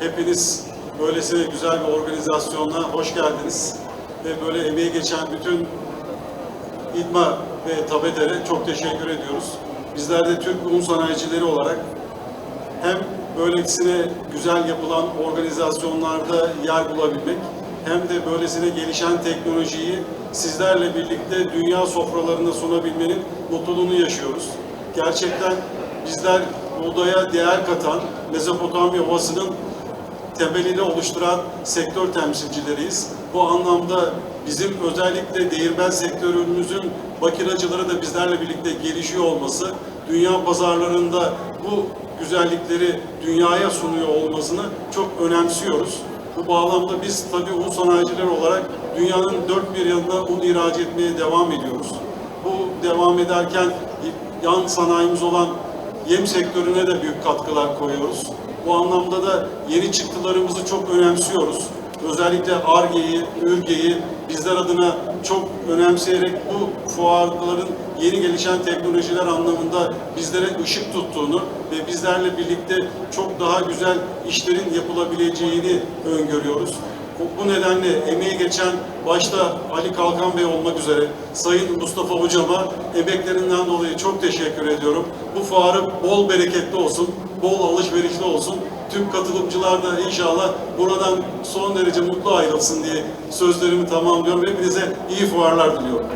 Hepiniz böylesine güzel bir organizasyona hoş geldiniz. Ve böyle emeği geçen bütün İDMA ve TABEDER'e çok teşekkür ediyoruz. Bizler de Türk un sanayicileri olarak hem böylesine güzel yapılan organizasyonlarda yer bulabilmek hem de böylesine gelişen teknolojiyi sizlerle birlikte dünya sofralarında sunabilmenin mutluluğunu yaşıyoruz. Gerçekten bizler buğdaya değer katan Mezopotamya Ovası'nın temelini oluşturan sektör temsilcileriyiz. Bu anlamda bizim özellikle değirmen sektörümüzün makinacıları da bizlerle birlikte gelişiyor olması, dünya pazarlarında bu güzellikleri dünyaya sunuyor olmasını çok önemsiyoruz. Bu bağlamda biz tabii un sanayicileri olarak dünyanın dört bir yanına un ihraç etmeye devam ediyoruz. Bu devam ederken yan sanayimiz olan yem sektörüne de büyük katkılar koyuyoruz. Bu anlamda da yeni çıktılarımızı çok önemsiyoruz. Özellikle ARGE'yi, ÜRGE'yi bizler adına çok önemseyerek bu fuarların yeni gelişen teknolojiler anlamında bizlere ışık tuttuğunu ve bizlerle birlikte çok daha güzel işlerin yapılabileceğini öngörüyoruz. Bu- Bu nedenle emeği geçen başta Ali Kalkan Bey olmak üzere Sayın Mustafa Hocama emeklerinden dolayı çok teşekkür ediyorum. Bu fuarı bol bereketli olsun, bol alışverişli olsun. Tüm katılımcılar da inşallah buradan son derece mutlu ayrılsın diye sözlerimi tamamlıyorum. Hepinize iyi fuarlar diliyorum.